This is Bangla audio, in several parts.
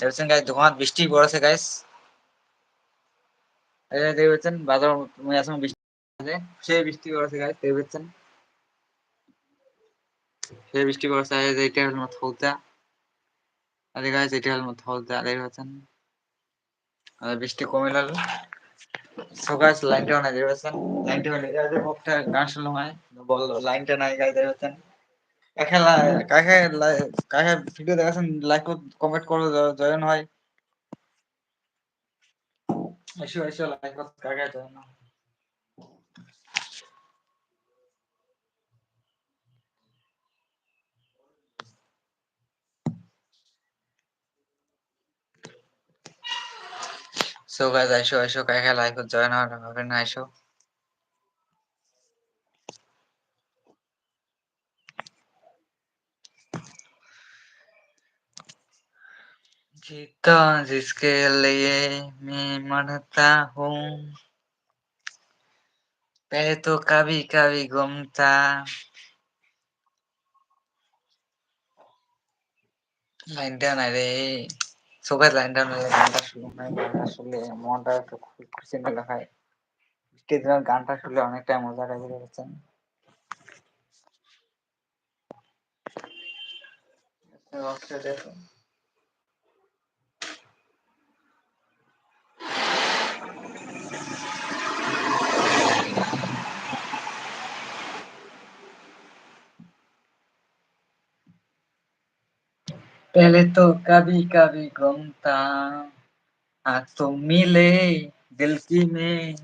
গাইস বৃষ্টি পড়েছে গাইস এই যে দেখছেন বাজার এখন বৃষ্টি আছে সেই বৃষ্টি পড়েছে গাইস দেখছেন সেই বৃষ্টি পড়েছে, এই যে এটা হলো থৌতা আরে গাইস এটা হলো থৌতা দেখছেন আর বৃষ্টি কমে গেল। সো গাইস লাইনটা অনেক দেখছেন লাইনটা অনেক একটা গান শুনলাম বল লাইনটা নাই গাইস দেখছেন কাকে কাকে কাকে ভিডিও দেখাচ্ছেন লাইক কমেন্ট করে জয়েন হয় এসো এসো লাইক কাকে হয় সো গাইস আইসো আইসো কাকে লাইক জয়েন হবে না আইসো जीता जिसके लिए मैं मरता हूँ पहले तो कभी कभी घूमता লাইনটা নাই রে সবাই লাইনটা নালে গানটা শুনে নাই গানটা শুনলে মনটা একটু খুশি মেলা হয় বৃষ্টির দিনের গানটা শুনলে অনেকটাই মজা লাগে বুঝছেন দেখুন पहले तो कभी कभी घूमता आज तो मिले दिल की में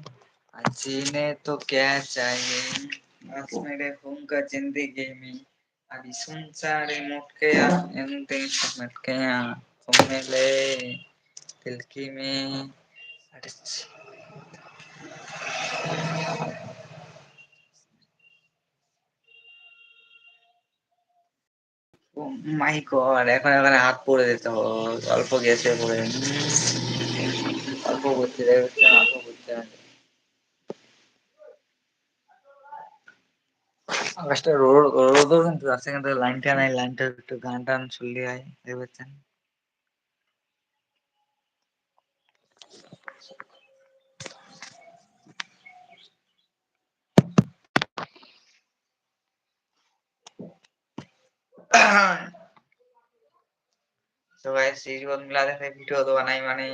जीने तो क्या चाहिए आज मेरे होऊँगा ज़िंदगी में अभी सुन सारे मुट गया इंदे समझ गया तुम मिले दिल की में মাই গড এখন এখানে হাত পড়ে যেত অল্প গেছে পড়ে অল্প করতে অল্প করতে আকাশটা রোদ রোদও কিন্তু আছে কিন্তু, লাইনটা নাই, লাইনটা একটু গান টান শুনলে হয়, দেখতে তো গাইস এই জীবন মিলা দেখে ভিডিও দেওয়া নাই মানে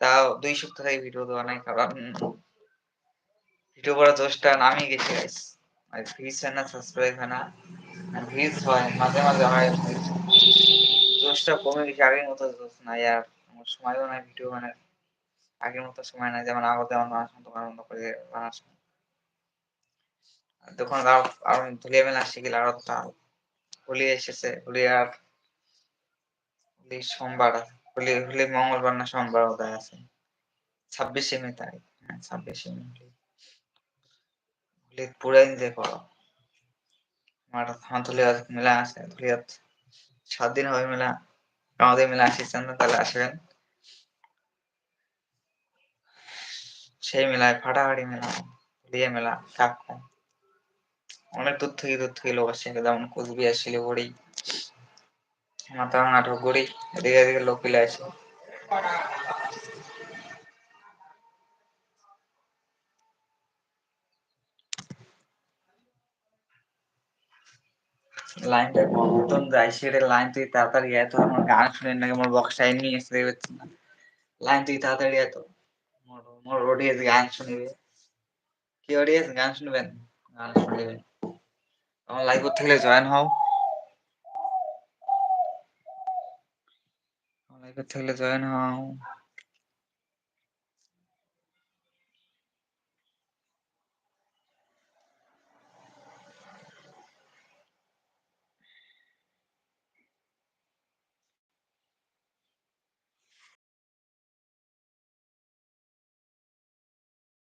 তাও দুই সপ্তাহ থেকে ভিডিও দেওয়া নাই, কারণ ভিডিও করার দোষটা নামই গেছে গাইস আর ভিউজ হয় না সাবস্ক্রাইব হয় না ভিউজ হয়, মাঝে মাঝে হয়। দোষটা কমে গেছে, আগের মতো দোষ নাই, আর আমার সময়ও নাই ভিডিও মানে আগের মতো সময় নাই, যেমন আগতে আমার বানাতাম তখন আনন্দ করে বানাতাম তখন আর ধুলিয়া মেলা শিখিল আর হোলি এসেছে, হোলি আর হোলি সোমবার হোলি হোলি মঙ্গলবার না সোমবার ওটাই আছে। ছাব্বিশে মে তারিখ। হ্যাঁ ছাব্বিশে মে। হোলি পুরা এনজয় করো। আমার আমার ধুলিয়া মেলা আছে ধুলিয়াত সাত দিন হবে মেলা। আমাদের মেলা আসিছেন তাহলে আসবেন সেই মেলায় ফাটাফাটি মেলা ধুলিয়া মেলা কাক অনেক দূর থেকে দূর থেকে লোক আসছে যেমন কোচবিহার, শিলিগুড়ি। মাথাভাঙা ধুপগুড়ি এদিকে এদিকে লোক পিলে আছে লাইনটা লাইন তুই তাড়াতাড়ি এত, আমার গান নাকি নিয়ে লাইন তাড়াতাড়ি এত গান শুনবে। কি গান শুনবেন? গান শুনবে আমার জয়েন হও। লাইভ থাকলে জয়েন হও